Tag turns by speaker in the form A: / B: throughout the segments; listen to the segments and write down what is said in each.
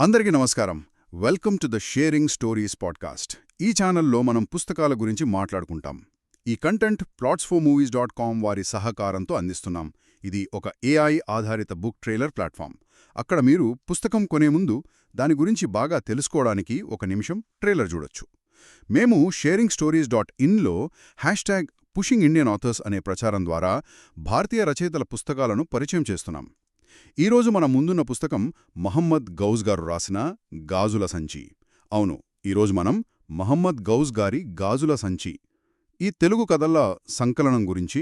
A: అందరికీ నమస్కారం. Welcome to the sharing stories podcast. ఈ ఛానల్లో మనం పుస్తకాల గురించి మాట్లాడుకుంటాం. ఈ content plots four movies dot com వారి సహకారంతో అందిస్తున్నాం. ఇది ఒక ఏఐ ఆధారిత బుక్ ట్రైలర్ ప్లాట్ఫామ్ అక్కడ మీరు పుస్తకం కొనే ముందు దాని గురించి బాగా తెలుసుకోవడానికి ఒక నిమిషం ట్రైలర్ చూడొచ్చు. మేము షేరింగ్ స్టోరీస్ డాట్ ఇన్లో hashtag pushing Indian authors అనే ప్రచారం ద్వారా భారతీయ రచయితల పుస్తకాలను పరిచయం చేస్తున్నాం. ఈరోజు మన ముందున్న పుస్తకం మహమ్మద్ గౌజ్ గారు రాసిన గాజుల సంచి. అవును ఈరోజు మనం మహమ్మద్ గౌజ్ గారి గాజుల సంచి. ఈ తెలుగు కథల సంకలనం గురించి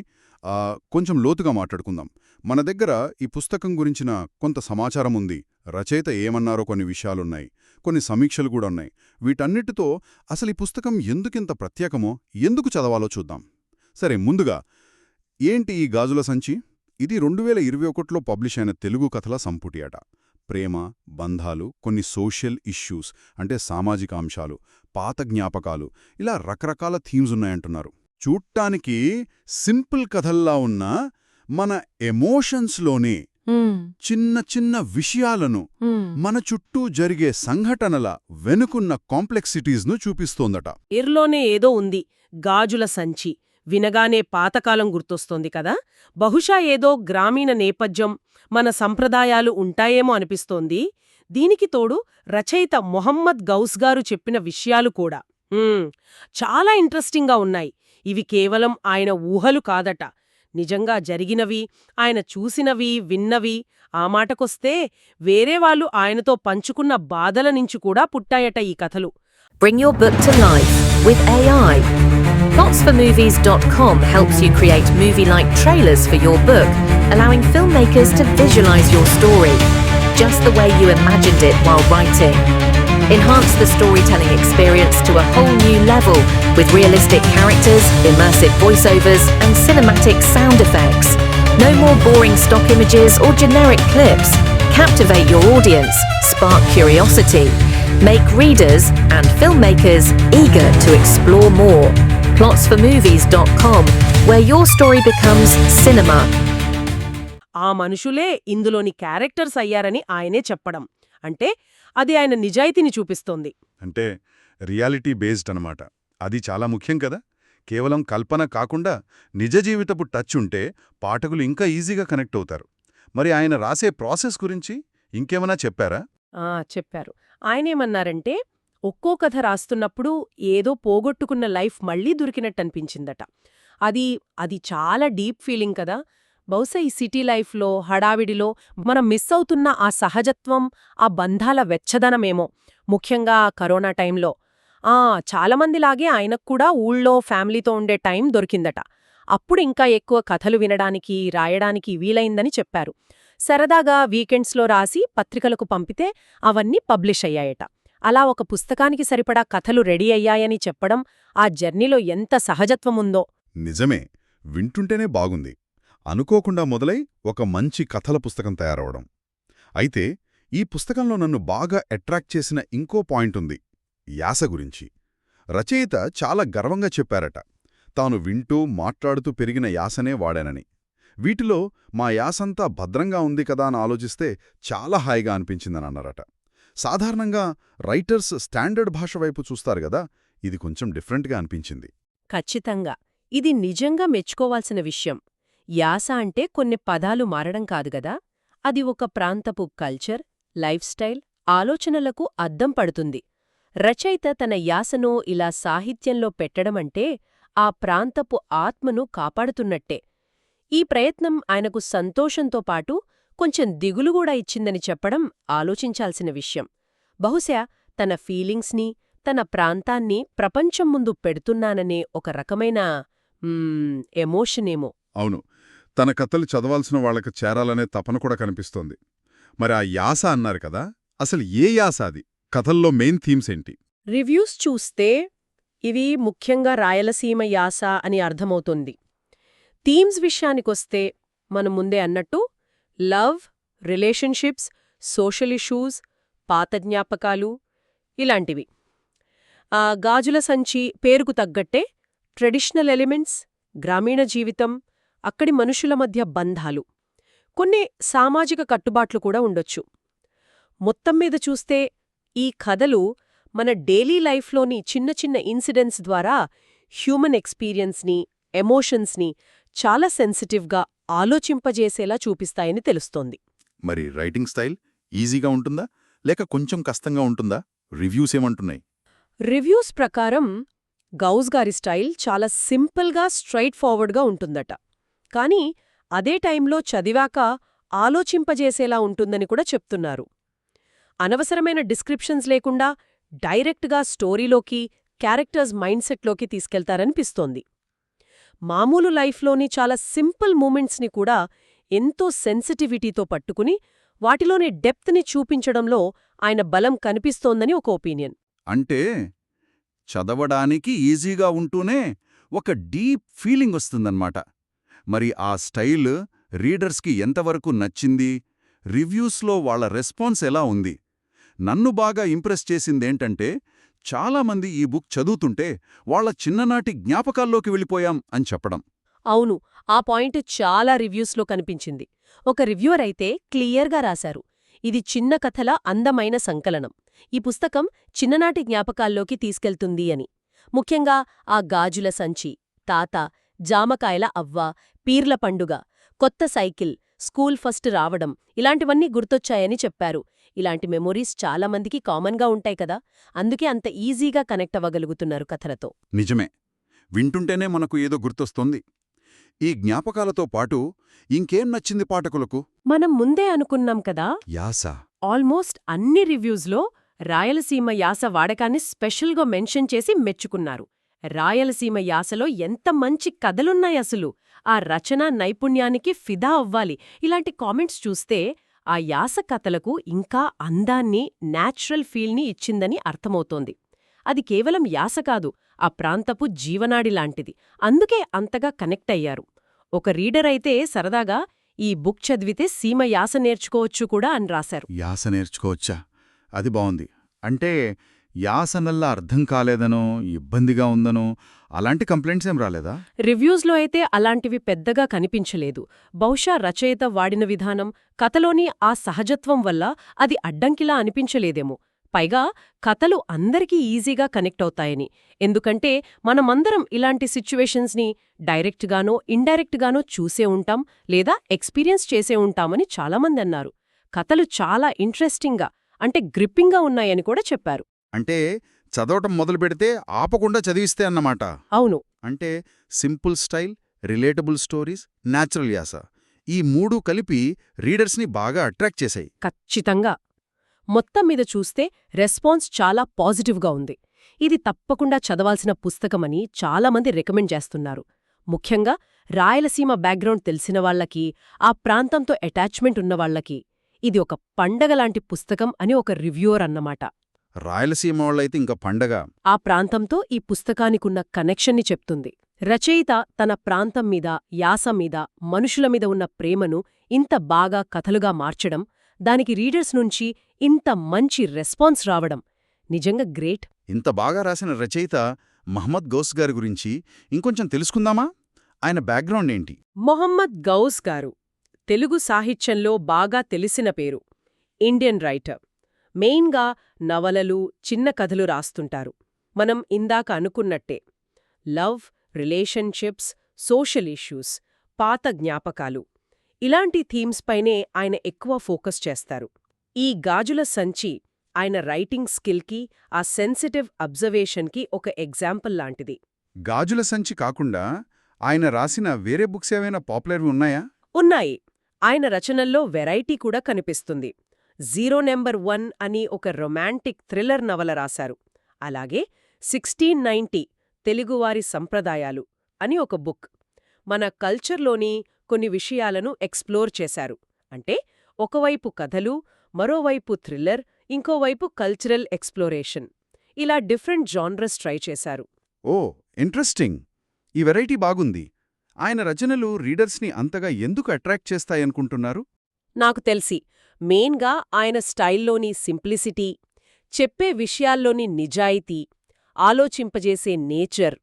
A: కొంచెం లోతుగా మాట్లాడుకుందాం. మన దగ్గర ఈ పుస్తకం గురించిన కొంత సమాచారం ఉంది. రచయిత ఏమన్నారో కొన్ని విషయాలున్నాయి. కొన్ని సమీక్షలు కూడా ఉన్నాయి. వీటన్నిటితో అసలు ఈ పుస్తకం ఎందుకింత ప్రత్యేకమో ఎందుకు చదవాలో చూద్దాం. సరే ముందుగా ఏంటి ఈ గాజుల సంచి? ఇది రెండు వేల ఇరవై ఒకటిలో పబ్లిష్ అయిన తెలుగు కథల సంపుటి అట. ప్రేమ బంధాలు కొన్ని సోషల్ ఇష్యూస్ అంటే సామాజిక అంశాలు పాత జ్ఞాపకాలు ఇలా రకరకాల థీమ్స్ ఉన్నాయంటున్నారు. చూడ్డానికి సింపుల్ కథల్లా ఉన్న మన ఎమోషన్స్లోనే చిన్న చిన్న విషయాలను. మన చుట్టూ జరిగే సంఘటనల వెనుకున్న కాంప్లెక్సిటీస్ను చూపిస్తోందట.
B: ఇర్లోనే ఏదో ఉంది. గాజుల సంచి. వినగానే పాతకాలం గుర్తొస్తోంది కదా? బహుశా ఏదో గ్రామీణ నేపథ్యం మన సంప్రదాయాలు ఉంటాయేమో అనిపిస్తోంది. దీనికి తోడు రచయిత మొహమ్మద్ గౌస్ గారు చెప్పిన విషయాలు కూడా. చాలా ఇంట్రెస్టింగ్గా ఉన్నాయి. ఇవి కేవలం ఆయన ఊహలు కాదట. నిజంగా జరిగినవి ఆయన చూసినవి విన్నవి ఆ మాటకొస్తే వేరే వాళ్ళు ఆయనతో పంచుకున్న బాధల నుంచి కూడా పుట్టాయట ఈ కథలు.
C: Bring your book to life with AI. Plotsformovies.com helps you create movie like trailers for your book, allowing filmmakers to visualize your story just the way you imagined it while writing. Enhance the storytelling experience to a whole new level with realistic characters, immersive voiceovers, and cinematic sound effects. No more boring stock images or generic clips. Captivate your audience, spark curiosity, make readers and filmmakers eager to explore more. Plotsformovies.com, where your story becomes cinema.
B: ఆ మనుషులే ఇందులోని characters అయ్యారని ఆయనే చెప్పడం. అంటే అది ఆయన నిజాయితీని చూపిస్తోంది.
A: అంటే రియాలిటీ బేస్డ్ అనమాట అది చాలా ముఖ్యం కదా. కేవలం కల్పన కాకుండా నిజ జీవితపు టచ్ ఉంటే పాఠకులు ఇంకా ఈజీగా కనెక్ట్ అవుతారు. మరి ఆయన రాసే ప్రాసెస్ గురించి ఇంకేమైనా చెప్పారా?
B: ఆ చెప్పారు. ఆయనేమన్నారంటే ఒక్కో కథ రాస్తున్నప్పుడు ఏదో పోగొట్టుకున్న లైఫ్ మళ్ళీ దొరికినట్టనిపించిందట. అది అది చాలా డీప్ ఫీలింగ్ కదా. బహుశా ఈ సిటీ లైఫ్లో హడావిడిలో మనం మిస్ అవుతున్న ఆ సహజత్వం ఆ బంధాల వెచ్చదనమేమో ముఖ్యంగా కరోనా టైంలో. ఆ చాలామందిలాగే ఆయనకు కూడా ఊళ్ళో ఫ్యామిలీతో ఉండే టైం దొరికిందట. అప్పుడు ఇంకా ఎక్కువ కథలు వినడానికి రాయడానికి వీలైందని చెప్పారు. సరదాగా వీకెండ్స్లో రాసి పత్రికలకు పంపితే అవన్నీ పబ్లిష్ అయ్యాయట. అలా ఒక పుస్తకానికి సరిపడా కథలు రెడీ అయ్యాయని చెప్పడం ఆ జర్నీలో ఎంత సహజత్వముందో.
A: నిజమే వింటుంటేనే బాగుంది. అనుకోకుండా మొదలై ఒక మంచి కథల పుస్తకం తయారవడం. అయితే ఈ పుస్తకంలో నన్ను బాగా అట్రాక్ట్ చేసిన ఇంకో పాయింట్ ఉంది యాస గురించి. రచయిత చాలా గర్వంగా చెప్పారట తాను వింటూ మాట్లాడుతూ పెరిగిన యాసనే వాడానని. వీటిలో మా యాసంతా భద్రంగా ఉంది కదా అని ఆలోచిస్తే చాలా హాయిగా అనిపించిందని అన్నారట సాధారణంగా రైటర్స్ స్టాండర్డ్ భాష వైపు చూస్తారు గదా ఇది కొంచెం డిఫరెంట్గా అనిపించింది.
B: ఖచ్చితంగా. ఇది నిజంగా మెచ్చుకోవాల్సిన విషయం. యాస అంటే కొన్ని పదాలు మారడం కాదు గదా అది ఒక ప్రాంతపు కల్చర్ లైఫ్ స్టైల్ ఆలోచనలకు అద్దం పడుతుంది. రచయిత తన యాసను ఇలా సాహిత్యంలో పెట్టడమంటే ఆ ప్రాంతపు ఆత్మను కాపాడుతున్నట్టే. ఈ ప్రయత్నం ఆయనకు సంతోషంతో పాటు కొంచెం దిగులు కూడా ఇచ్చిందని చెప్పడం ఆలోచించాల్సిన విషయం. బహుశా తన ఫీలింగ్స్ని తన ప్రాంతాన్ని ప్రపంచం ముందు పెడుతున్నాననే ఒక రకమైన ఎమోషనేమో
A: అవును. తన కథలు చదవాల్సిన వాళ్ళకి చేరాలనే తపన కూడా కనిపిస్తోంది. మరి ఆ యాస అన్నారు కదా అసలు ఏ యాస అది? కథల్లో మెయిన్ థీమ్స్ ఏంటి?
B: రివ్యూస్ చూస్తే ఇవి ముఖ్యంగా రాయలసీమ యాస అని అర్థమవుతుంది. థీమ్స్ విషయానికొస్తే మనం ముందే అన్నట్టు లవ్ రిలేషన్షిప్స్ సోషల్ ఇష్యూస్ పాత జ్ఞాపకాలు ఇలాంటివి. ఆ గాజుల సంచి పేరుకు తగ్గట్టే ట్రెడిషనల్ ఎలిమెంట్స్ గ్రామీణ జీవితం అక్కడి మనుషుల మధ్య బంధాలు. కొన్ని సామాజిక కట్టుబాట్లు కూడా ఉండొచ్చు. మొత్తం మీద చూస్తే ఈ కథలు మన డైలీ లైఫ్లోని చిన్న చిన్న ఇన్సిడెంట్స్ ద్వారా హ్యూమన్ ఎక్స్పీరియన్స్ని ఎమోషన్స్ని చాలా సెన్సిటివ్గా ఆలోచింపజేసేలా చూపిస్తాయని తెలుస్తోంది.
A: మరి రైటింగ్ స్టైల్ ఈజీగా ఉంటుందా? లేక కొంచెం కష్టంగా ఉంటుందా? రివ్యూస్ ఏమంటున్నాయి?
B: రివ్యూస్ ప్రకారం గౌస్ గారి స్టైల్ చాలా సింపుల్గా స్ట్రైట్ ఫార్వర్డ్గా ఉంటుందట. కానీ అదే టైంలో చదివాక ఆలోచింపజేసేలా ఉంటుందని కూడా చెప్తున్నారు. అనవసరమైన డిస్క్రిప్షన్స్ లేకుండా డైరెక్ట్గా స్టోరీలోకి క్యారెక్టర్స్ మైండ్ సెట్లోకి తీసుకెళ్తారనిపిస్తోంది. మామూలు లైఫ్లోని చాలా సింపుల్ మూమెంట్స్ని కూడా ఎంతో సెన్సిటివిటీతో పట్టుకుని వాటిలోని డెప్త్ని చూపించడంలో ఆయన బలం కనిపిస్తోందని ఒక ఒపీనియన్.
A: అంటే చదవడానికి ఈజీగా ఉంటూనే ఒక డీప్ ఫీలింగ్ వస్తుందన్నమాట. మరి ఆ స్టైల్ రీడర్స్కి ఎంతవరకు నచ్చింది? రివ్యూస్లో వాళ్ళ రెస్పాన్స్ ఎలా ఉంది? నన్ను బాగా ఇంప్రెస్ చేసిందేంటంటే చాలామంది ఈ బుక్ చదువుతుంటే వాళ్ళ చిన్ననాటి జ్ఞాపకాల్లోకి వెళ్ళిపోయాం అని చెప్పడం.
B: అవును ఆ పాయింట్ చాలా రివ్యూస్లో కనిపించింది. ఒక రివ్యూవర్ అయితే క్లియర్గా రాశారు. ఇది చిన్న కథల అందమైన సంకలనం. ఈ పుస్తకం చిన్ననాటి జ్ఞాపకాల్లోకి తీసుకెళ్తుంది అని. ముఖ్యంగా ఆ గాజుల సంచి తాత జామకాయల అవ్వ పీర్ల పండుగ కొత్త సైకిల్ స్కూల్ ఫస్ట్ రావడం ఇలాంటివన్నీ గుర్తొచ్చాయని చెప్పారు. ఇలాంటి మెమొరీస్ చాలామందికి కామన్గా ఉంటాయి కదా అందుకే అంత ఈజీగా కనెక్ట్ అవ్వగలుగుతున్నారు కథలతో.
A: నిజమే. వింటుంటేనే మనకు ఏదో గుర్తొస్తోంది. ఈ జ్ఞాపకాలతో పాటు ఇంకేం నచ్చింది పాఠకులకు?
B: మనం ముందే అనుకున్నాం కదా
A: యాస.
B: ఆల్మోస్ట్ అన్ని రివ్యూస్లో రాయలసీమ యాస వాడకాన్ని స్పెషల్గా మెన్షన్ చేసి మెచ్చుకున్నారు. రాయలసీమ యాసలో ఎంత మంచి కథలున్నాయి అసలు ఆ రచనా నైపుణ్యానికి ఫిదా అవ్వాలి. ఇలాంటి కామెంట్స్ చూస్తే ఆ యాస కథలకు ఇంకా అందాన్ని నేచురల్ ఫీల్ని ఇచ్చిందని అర్థమవుతోంది. అది కేవలం యాస కాదు ఆ ప్రాంతపు జీవనాడి లాంటిది. అందుకే అంతగా కనెక్ట్ అయ్యారు. ఒక రీడర్ అయితే సరదాగా ఈ బుక్ చదివితే సీమ యాస నేర్చుకోవచ్చు కూడా అని రాశారు.
A: యాస నేర్చుకోవచ్చా? అది బావుంది. అంటే యాసనల్లా అర్థం కాలేదనో ఇబ్బందిగా ఉందనో అలాంటి కంప్లైంట్స్ ఏం రాలేదా?
B: రివ్యూస్లో అయితే అలాంటివి పెద్దగా కనిపించలేదు. బహుశా రచయిత వాడిన విధానం కథలోని ఆ సహజత్వం వల్ల అది అడ్డంకిలా అనిపించలేదేమో. పైగా కథలు అందరికీ ఈజీగా కనెక్ట్ అవుతాయని. ఎందుకంటే మనమందరం ఇలాంటి సిచ్యువేషన్స్ని డైరెక్ట్గానో ఇండైరెక్ట్గానో చూసే ఉంటాం లేదా ఎక్స్పీరియన్స్ చేసే ఉంటామని చాలామంది అన్నారు. కథలు చాలా ఇంట్రెస్టింగ్గా అంటే గ్రిప్పింగ్గా ఉన్నాయని కూడా చెప్పారు.
A: అంటే చదవటం మొదలు పెడితే ఆపకుండా చదివిస్తే అన్నమాట.
B: అవును.
A: అంటే simple style relatable stories natural యాస. ఈ మూడు కలిపి రీడర్స్ని బాగా అట్రాక్ట్ చేశాయి.
B: ఖచ్చితంగా. మొత్తం మీద చూస్తే రెస్పాన్స్ చాలా పాజిటివ్గా ఉంది. ఇది తప్పకుండా చదవాల్సిన పుస్తకమని చాలామంది రికమెండ్ చేస్తున్నారు. ముఖ్యంగా రాయలసీమ బ్యాక్గ్రౌండ్ తెలిసిన వాళ్ళకి ఆ ప్రాంతంతో అటాచ్మెంట్ ఉన్నవాళ్ళకి ఇది ఒక పండగలాంటి పుస్తకం అని ఒక రివ్యూవర్ అన్నమాట.
A: రాయలసీమ వాళ్ళైతే ఇంకా పండగ.
B: ఆ ప్రాంతంతో ఈ పుస్తకానికున్న కనెక్షన్ని చెప్తుంది. రచయిత తన ప్రాంతం మీద యాస మీద మనుషుల మీద ఉన్న ప్రేమను ఇంత బాగా కథలుగా మార్చడం దానికి రీడర్స్ నుంచి ఇంత మంచి రెస్పాన్స్ రావడం నిజంగా గ్రేట్.
A: ఇంత బాగా రాసిన రచయిత మహమ్మద్ గౌస్ గారి గురించి ఇంకొంచెం తెలుసుకుందామా? ఆయన బ్యాక్గ్రౌండ్ ఏంటి?
B: మొహమ్మద్ గౌస్ గారు తెలుగు సాహిత్యంలో బాగా తెలిసిన పేరు ఇండియన్ రైటర్. మెయిన్గా నవలలు చిన్న కథలు రాస్తుంటారు. మనం ఇందాక అనుకున్నట్టే లవ్ రిలేషన్షిప్స్ సోషల్ ఇష్యూస్ పాత జ్ఞాపకాలు ఇలాంటి థీమ్స్ పైనే ఆయన ఎక్కువ ఫోకస్ చేస్తారు. ఈ గాజుల సంచి ఆయన రైటింగ్ స్కిల్కి ఆ సెన్సిటివ్ అబ్జర్వేషన్కి ఒక ఎగ్జాంపుల్ లాంటిది.
A: గాజుల సంచి కాకుండా ఆయన రాసిన వేరే బుక్స్ ఏవైనా పాపులర్వి ఉన్నాయా?
B: ఉన్నాయి. ఆయన రచనల్లో వెరైటీ కూడా కనిపిస్తుంది. జీరో నెంబర్ వన్ అని ఒక రొమాంటిక్ థ్రిల్లర్ నవల రాశారు. అలాగే సిక్స్టీన్ నైంటీ తెలుగువారి సంప్రదాయాలు అని ఒక బుక్. మన కల్చర్లోని కొన్ని విషయాలను ఎక్స్ప్లోర్ చేశారు. అంటే ఒకవైపు కథలు మరోవైపు థ్రిల్లర్ ఇంకోవైపు కల్చరల్ ఎక్స్ప్లోరేషన్. ఇలా డిఫరెంట్ జాన్రస్ ట్రై చేశారు.
A: ఓ ఇంట్రెస్టింగ్! ఈ వెరైటీ బాగుంది. ఆయన రచనలు రీడర్స్ని అంతగా ఎందుకు అట్రాక్ట్ చేస్తాయనుకుంటున్నారు?
B: నాకు తెలిసి. మెయిన్గా ఆయన స్టైల్లోని సింప్లిసిటీ చెప్పే విషయాల్లోని నిజాయితీ ఆలోచింపజేసే నేచర్.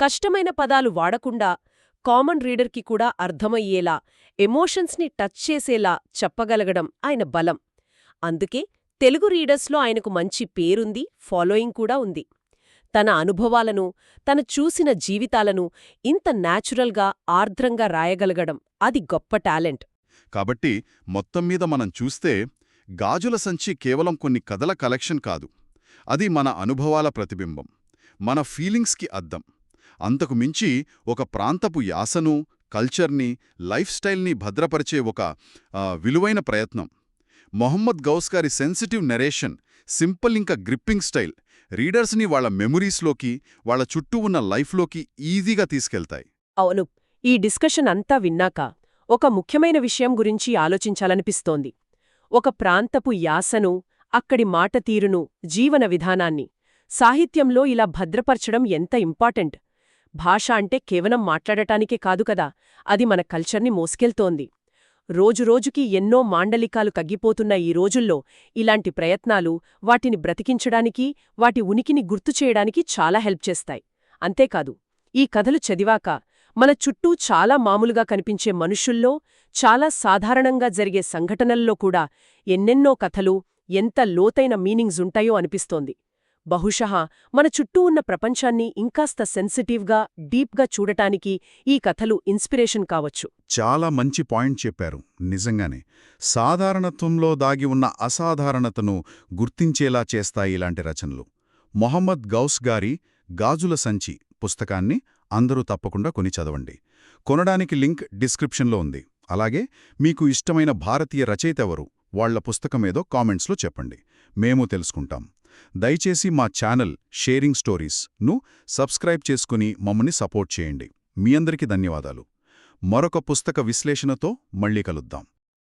B: కష్టమైన పదాలు వాడకుండా కామన్ రీడర్కి కూడా అర్థమయ్యేలా ఎమోషన్స్ని టచ్ చేసేలా చెప్పగలగడం ఆయన బలం. అందుకే తెలుగు రీడర్స్లో ఆయనకు మంచి పేరుంది ఫాలోయింగ్ కూడా ఉంది. తన అనుభవాలను తన చూసిన జీవితాలను ఇంత న్యాచురల్గా ఆర్ద్రంగా రాయగలగడం అది గొప్ప టాలెంట్.
A: కాబట్టి మొత్తం మీద మనం చూస్తే గాజుల సంచి కేవలం కొన్ని కథల కలెక్షన్ కాదు. అది మన అనుభవాల ప్రతిబింబం. మన ఫీలింగ్స్కి అద్దం. అంతకు మించి ఒక ప్రాంతపు యాసను కల్చర్ని లైఫ్ స్టైల్ని భద్రపరిచే ఒక విలువైన ప్రయత్నం. మొహమ్మద్ గౌస్ గారి సెన్సిటివ్ నెరేషన్ సింపుల్ ఇంకా గ్రిప్పింగ్ స్టైల్ రీడర్స్ని వాళ్ళ మెమొరీస్లోకి వాళ్ళ చుట్టూ ఉన్న లైఫ్లోకి ఈజీగా తీసుకెళ్తాయి.
B: అవును. ఈ డిస్కషన్ అంతా విన్నాక ఒక ముఖ్యమైన విషయం గురించి ఆలోచించాలనిపిస్తోంది. ఒక ప్రాంతపు యాసను అక్కడి మాట తీరును జీవన విధానాన్ని. సాహిత్యంలో ఇలా భద్రపరచడం ఎంత ఇంపార్టెంట్? భాష అంటే కేవలం మాట్లాడటానికే కాదు కదా అది మన కల్చర్ని మోసుకెళ్తోంది. రోజురోజుకి ఎన్నో మాండలికాలు తగ్గిపోతున్న ఈ రోజుల్లో ఇలాంటి ప్రయత్నాలు వాటిని బ్రతికించడానికి వాటి ఉనికిని గుర్తుచేయడానికి చాలా హెల్ప్ చేస్తాయి. అంతేకాదు ఈ కథలు చదివాక మన చుట్టూ చాలా మామూలుగా కనిపించే మనుషుల్లో చాలా సాధారణంగా జరిగే సంఘటనల్లో కూడా ఎన్నెన్నో కథలు ఎంత లోతైన మీనింగ్స్ ఉంటాయో అనిపిస్తోంది. బహుశః మన చుట్టూ ఉన్న ప్రపంచాన్ని ఇంకాస్త సెన్సిటివ్గా డీప్గా చూడటానికి ఈ కథలు ఇన్స్పిరేషన్ కావచ్చు.
A: చాలా మంచి పాయింట్ చెప్పారు. నిజంగానే సాధారణత్వంలో దాగి ఉన్న అసాధారణతను గుర్తించేలా చేస్తాయి ఇలాంటి రచనలు. మొహమ్మద్ గౌస్ గారి గాజుల సంచి పుస్తకాన్ని అందరూ తప్పకుండా కొని చదవండి. కొనడానికి లింక్ డిస్క్రిప్షన్లో ఉంది. అలాగే మీకు ఇష్టమైన భారతీయ రచయిత ఎవరు? వాళ్ళ పుస్తకమేదో కామెంట్స్లో చెప్పండి. మేము తెలుసుకుంటాం. దయచేసి మా ఛానల్ షేరింగ్ స్టోరీస్ను సబ్స్క్రైబ్ చేసుకుని మమ్మల్ని సపోర్ట్ చేయండి. మీ అందరికీ ధన్యవాదాలు. మరొక పుస్తక విశ్లేషణతో మళ్ళీ కలుద్దాం.